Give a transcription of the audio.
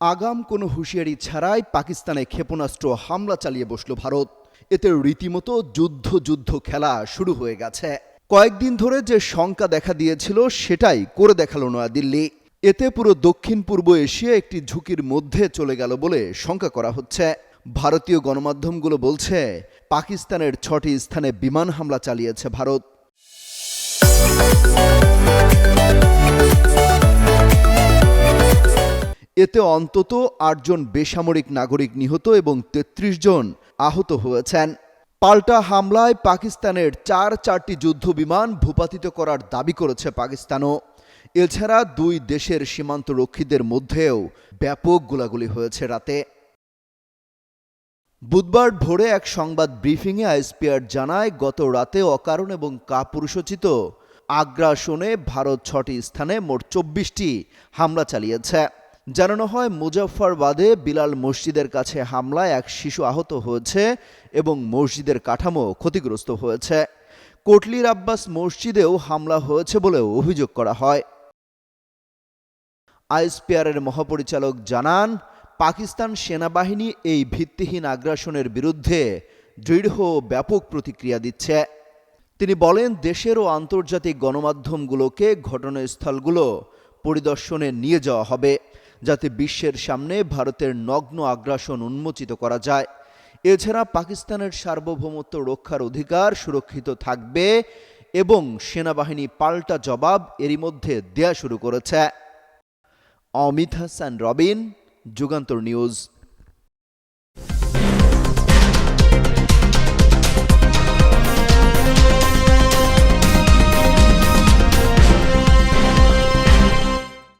আগাম কোনো হুঁশিয়ারি ছাড়াই পাকিস্তানে ক্ষেপণাস্ত্র হামলা চালিয়ে বসল ভারত। এতে রীতিমতো যুদ্ধ যুদ্ধ খেলা শুরু হয়ে গেছে। কয়েকদিন ধরে যে শঙ্কা দেখা দিয়েছিল সেটাই করে দেখাল নয়াদিল্লি। এতে পুরো দক্ষিণ পূর্ব এশিয়া একটি ঝুঁকির মধ্যে চলে গেল বলে শঙ্কা করা হচ্ছে। ভারতীয় গণমাধ্যমগুলো বলছে, পাকিস্তানের ছটি স্থানে বিমান হামলা চালিয়েছে ভারত। এতে অন্তত আটজন বেসামরিক নাগরিক নিহত এবং ৩৩ জন আহত হয়েছেন। পাল্টা হামলায় পাকিস্তানের চার চারটি যুদ্ধ বিমান ভূপাতিত করার দাবি করেছে পাকিস্তানও। এছাড়া দুই দেশের সীমান্ত রক্ষীদের মধ্যেও ব্যাপক গোলাগুলি হয়েছে রাতে। বুধবার ভোরে এক সংবাদ ব্রিফিংয়ে আইসপিআর জানায়, গত রাতে অকারণ এবং কাপুরুষোচিত আগ্রাসনে ভারত ছটি স্থানে মোট চব্বিশটি হামলা চালিয়েছে। জানানো হয়, মুজফ্ফরবাদে বিলাল মসজিদের কাছে হামলায় এক শিশু আহত হয়েছে এবং মসজিদের কাঠামো ক্ষতিগ্রস্ত হয়েছে। কোটলির আব্বাস মসজিদেও হামলা হয়েছে বলেও অভিযোগ করা হয়। আইএসপিআরের মহাপরিচালক জানান, পাকিস্তান সেনাবাহিনী এই ভিত্তিহীন আগ্রাসনের বিরুদ্ধে দৃঢ় ব্যাপক প্রতিক্রিয়া দিচ্ছে। তিনি বলেন, দেশের ও আন্তর্জাতিক গণমাধ্যমগুলোকে ঘটনাস্থলগুলো পরিদর্শনে নিয়ে যাওয়া হবে। যাতে বিশ্বের সামনে ভারতের নগ্ন আগ্রাসন উন্মোচিত করা যায়। এছাড়া পাকিস্তানের সার্বভৌমত্ব রক্ষার অধিকার সুরক্ষিত থাকবে এবং সেনাবাহিনী পাল্টা জবাব এরই মধ্যে দেয়া শুরু করেছে। অমিত হাসান, রবিন, যুগান্তর নিউজ।